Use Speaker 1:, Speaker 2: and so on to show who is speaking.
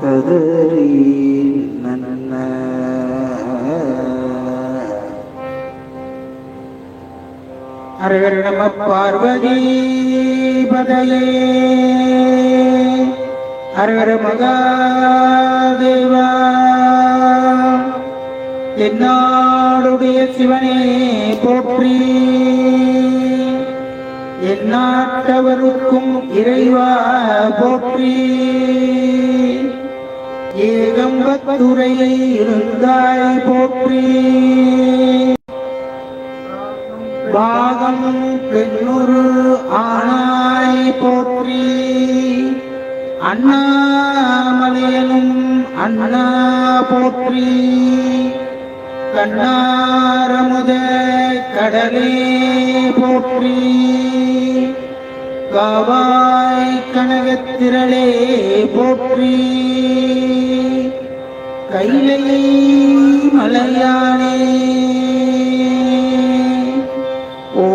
Speaker 1: கதறி நன்ன அரகர் நம பார்வதி பதையே. அரகர மகாதேவா என்னாளுடைய சிவனே போற்றி. எந்நாட்டவருக்கும் இறைவா போற்றி. ஏகம்பத்துறையை இருந்தாய் போற்றி. பாகம் பெண்ணுரு ஆனாய் போற்றி. அண்ணாமலையனும் அண்ணா போற்றி. கண்ணாரமுத கடலே போற்றி. காவாய் கனகத்திரளே போற்றி. கைலை மலையானே. ஓ